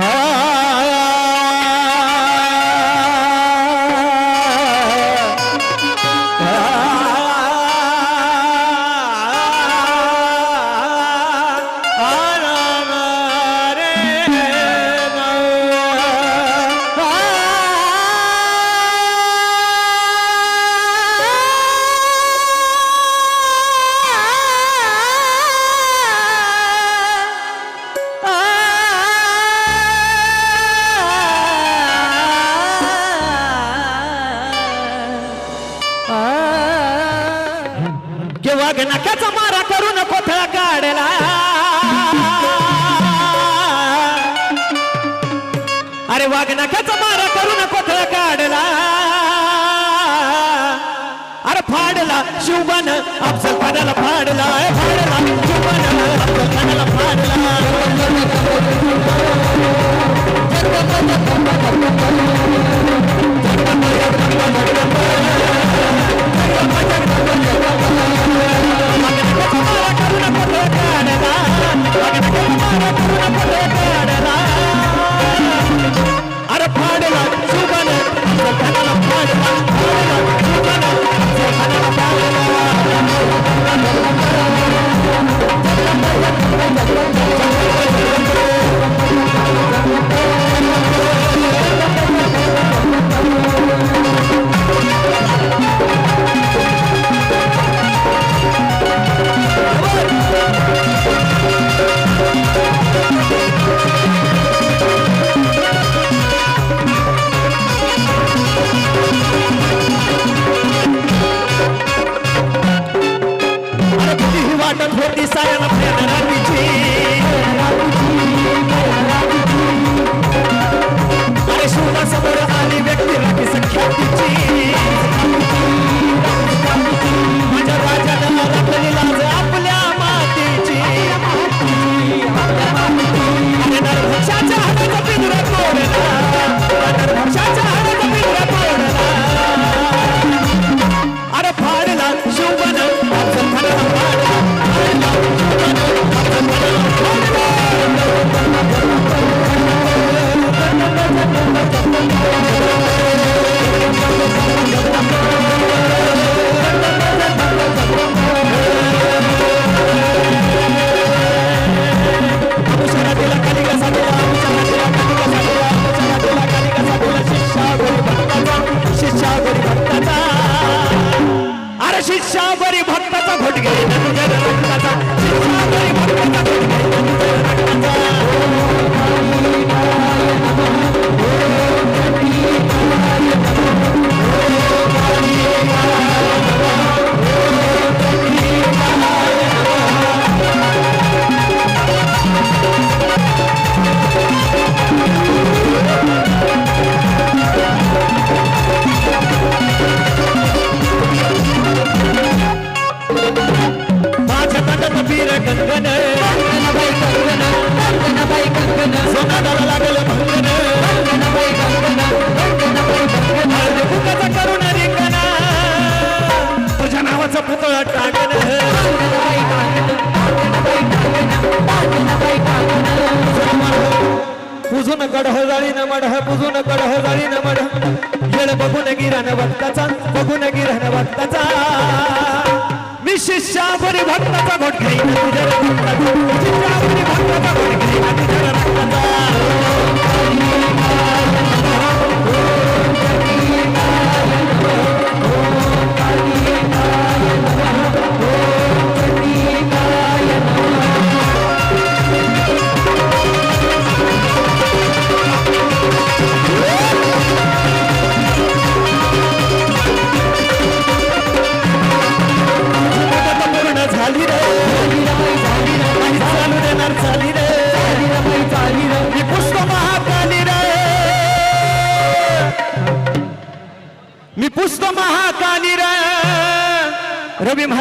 খাওয়া नखनख्याचा मारा करून नको थळा काढला. अरे वाघनख्याचा मारा करू नको थळा काढला. अरे फाडला शिवबान अफसल फाडला. फाडला फाडला शिवबान अफसल फाडला फाडला. येळ बघून गिरण भक्ताचा बघून गिरण भक्ताचा मी शिष्यापुरी भक्ताचा घोट घेईन भक्ताचा शिष्यापुरी भक्ताचा घोट घेईन.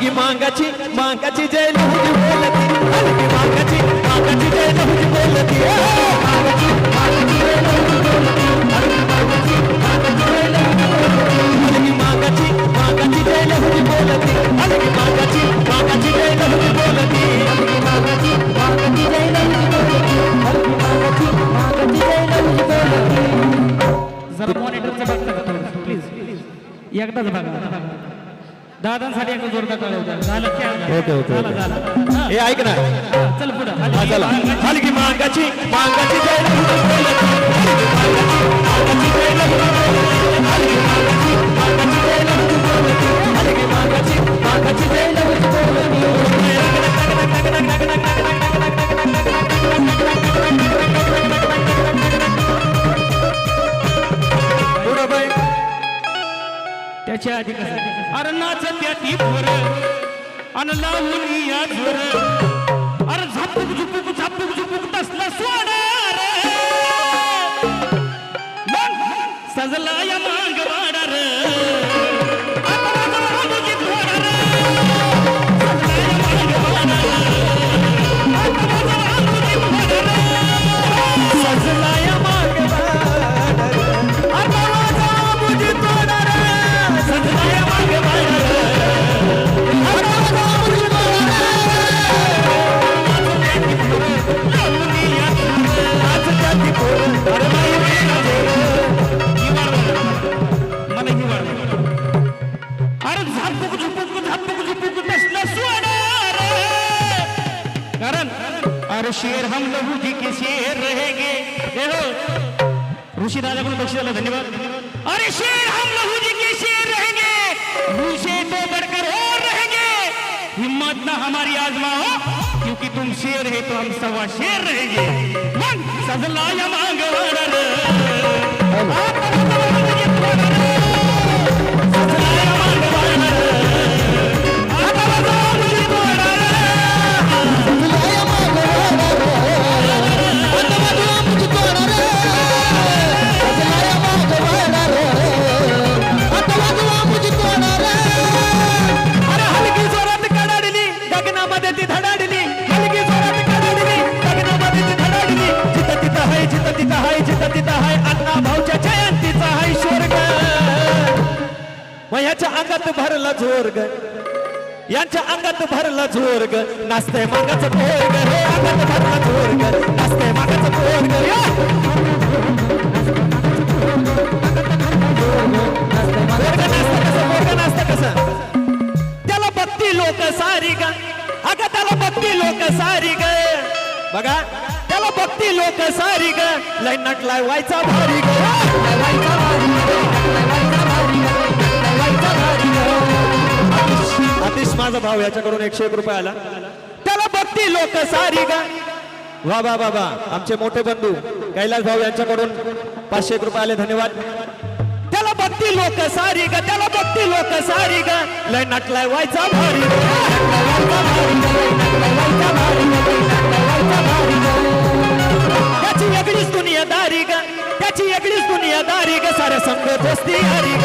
हलगी मांगाची मांगाची जय लहुजी बोलती हलगी मांगाची मांगाची जय लहुजी बोलती ए! हलगी मांगाची मांगाची जय लहुजी बोलती हलगी मांगाची मांगाची जय लहुजी बोलती जरा मॉनिटरचं बघता का थोडं प्लीज एकदाच बघा. दादांसाठी एकदा जोरदार टाळ्या होत्या. झालं खेळ ओके, ओके, झालं ओके. झालं हा, हे ऐक ना. हा, चल पुढं. हा चला. मांगाची. जय जय जय जय बोलती त्याच्या आधी कसं अरे नाच त्या फोर अन लावून या जोर अरे झापूक झुपूक झापूक झुपूक तसला सोड मग सजला या मांग हो को दादाकडून राजा धन्यवाद। अरे शेर हम लहू जी के शेर रहेंगे। भूसे तो बढ़कर और रहेंगे। हिम्मत ना हमारी आजमाओ, क्योंकि तुम शेर है तो हम सवा शेर रहेंगे। मन सजला तो मांग ती धडाडली हलकी जोरात कडाडली गगनामध्ये ती धडाडली. जिथं तिथं हाय जिथं तिथं हाय जिथं तिथं हाय अण्णा भाऊच्या जयंतीचा हाय स्वर्ग. मग ह्याच्या अंगात भरला जोर ग यांच्या अंगात भरला जोर ग नाचतंय मागाचं पोर ग हे हो, अंगात भरला जोर ग नाचतंय मागाचं पोर ग या! नाचतं कसं? पोरगं नाचतं कसं? त्याला बघती लोक सारी गा लोक सारी ग. बघा त्याला बघती लोक सारी ग. लय नटलाय व्हायचा भारी ग. आतिश माझा भाव याच्याकडून एकशे एक रुपये आला. त्याला बघती लोक सारी ग. वा वा वा आमचे मोठे बंधू कैलास भाऊ यांच्याकडून पाचशे एक रुपये आले धन्यवाद. त्याला बघती लोक सारी ग. त्याला बघती लोक सारी ग. लय नटलाय व्हायचा भारी वेगळीच दुनियादारी ग साऱ्या संघ दोस्ती यारी ग.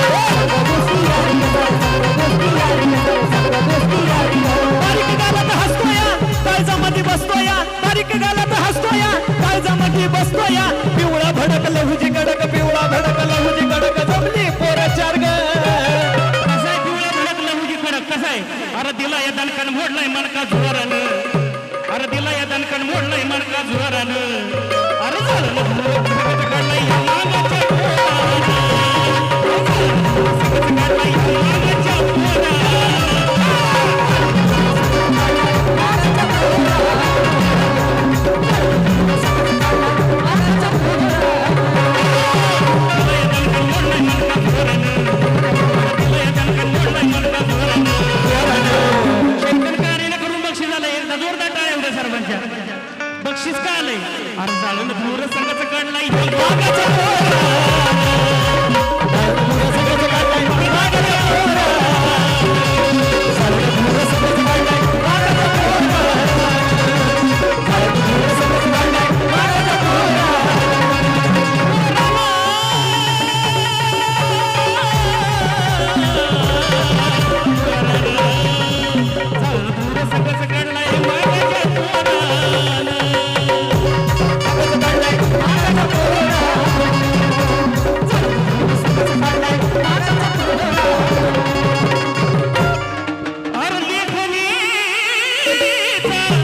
तारीख गालात हसतोया काळजामध्ये बसतोया तारीख गालात हसतोया काळजामध्ये बसतोया. पिवळा भडक लहुजी गडक पिवळा भडक लहुजी गडक जमली पोर चार ग. कसं आहे भडक लहुजी गडक कसं आहे? अरे दिला या दणकण मोडलाय मणका झुरारानं. अरे दिला या दणकण मोडलाय मणका झुरारानं. अरे झालं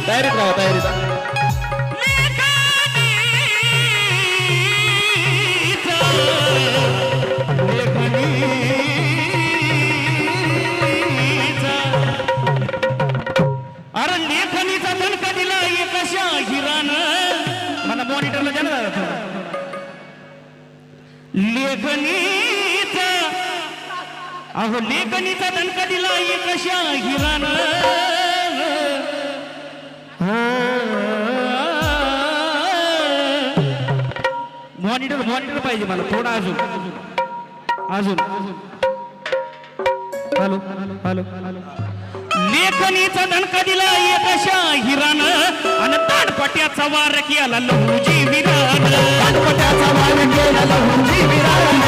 तयारीत राहा तयारीत लेखनीचा अहो लेखनीचा दणका दिला कशा हिरानं. मॉनिटर पाहिजे मला थोडा अजून. अजून. Hello hello. लेखनीचा दणका दिला एकशा हिरान आणि ताडपट्याचा वार केला लहुजी विरान. गणपत्याचा वार केला लहुजी विरान.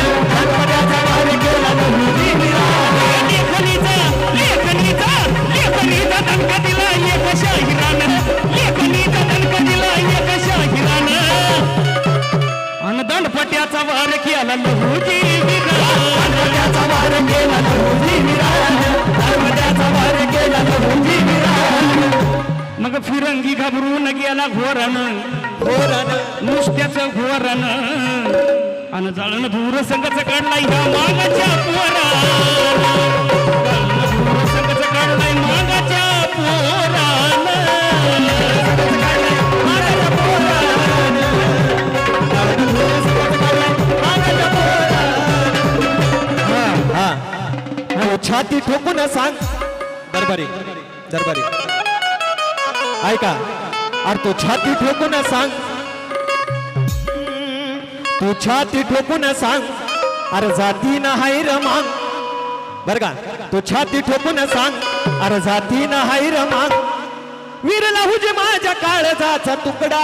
मग फिरंगी घाबरून गेला घोरण घोरण नुसत्याच घोरण आणि जळण दूर संघच काढलाय ह्या मागच्या पोरा दूर संघच काढलाय छाती ठोकून सांग. दरबारी दरबारी. ऐका अरे तू छाती ठोकून सांग. तू छाती ठोकून सांग. अरे जाती ना हाय र मांग. बर का? तू छाती ठोकून सांग. अरे जाती ना हाय र मांग. वीर लाहुजी माझ्या काळजाचा तुकडा.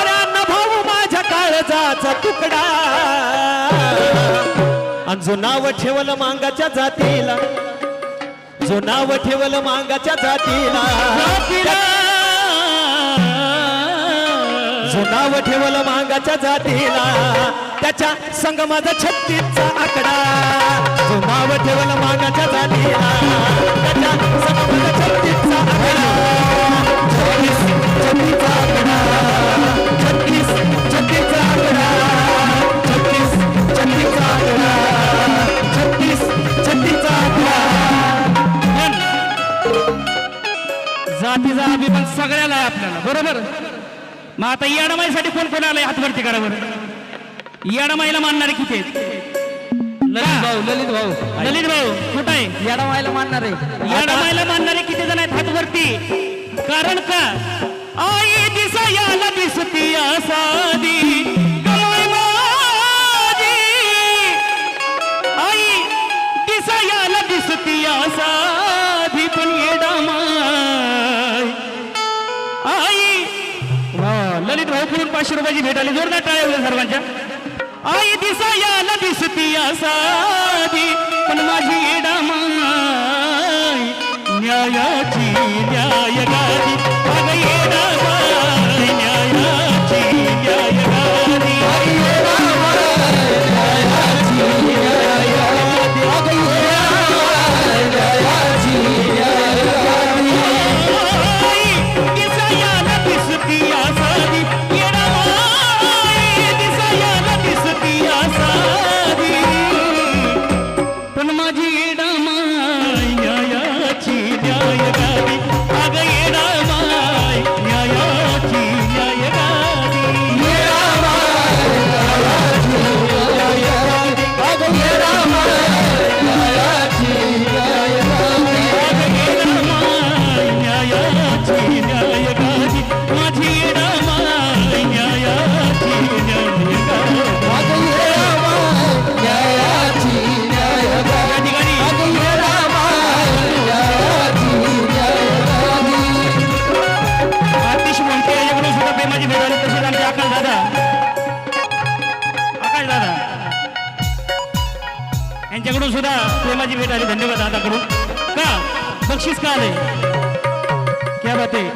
अरे अन्न भाऊ माझ्या काळजाचा तुकडा. आणि जो नाव ठेवलं मांगाच्या जातीला जो नाव ठेवलं मांगाच्या जातीला जो नाव ठेवलं मांगाच्या जातीला त्याच्या संग माझा छत्तीसचा आकडा जो नाव ठेवलं मांगाच्या जातीला त्याच्या संग माझा छत्तीसचा आकडा छत्तीसचा सगळ्याला आहे आपल्याला. बरोबर? मग आता येडामाईसाठी कोण कोण आलंय हातवरती करा बरं येडामाईला मानणारे किती ललित भाऊ ललित भाऊ. ललित भाऊ कुठं? आहे येडा व्हायला मानणार. येडामाईला मानणारे किती जण आहेत हातवरती? कारण का? आई दिसायाला दिसती साधी कमाई माझी आई दिसायाला दिसती साधी पण येडामाई पाचशे रुपयाची भेट आली. जोरदार टाळ्या होत्या सर्वांच्या. आई दिसायाला दिसती साधी पण माझी डामा न्यायाची न्याय माझी भेट आली धन्यवाद दादाकडून. का? बक्षीस का आले क्या बात आहे.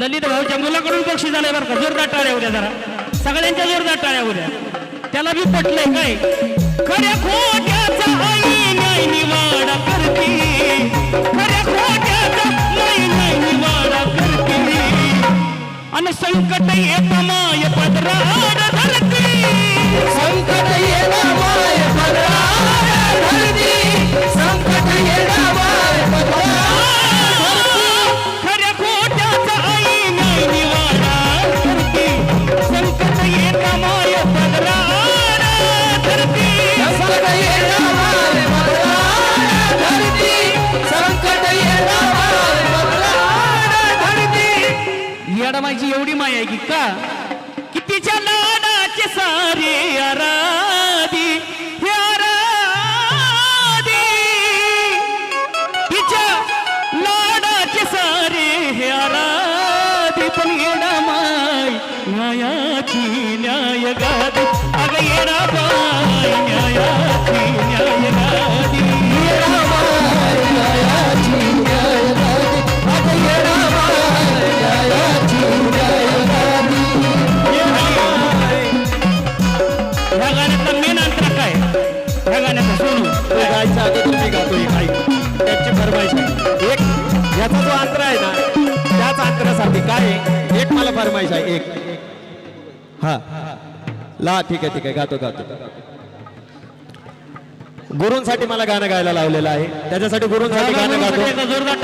ललित भाऊच्या मुलाकडून बक्षीस आले बरं का? जोरदार टाळ्या उद्या जरा. सगळ्यांच्या जोरदार टाळ्या उद्या त्याला बी पटलंय काय? खऱ्या खोट्याचा आई नाही निवाडा करती. खऱ्या खोट्याचा नाही नाही निवाडा करती. आणि संकट येत माय पदराड धरती. संकट येत माय पदरार माझी एवढी माया आहे की का? ला ठीक आहे ठीक आहे. गातो गातो. गुरूंसाठी मला गाणं गायला लावलेलं आहे. त्याच्यासाठी गुरूंसाठी गाणं गातो. जोरदार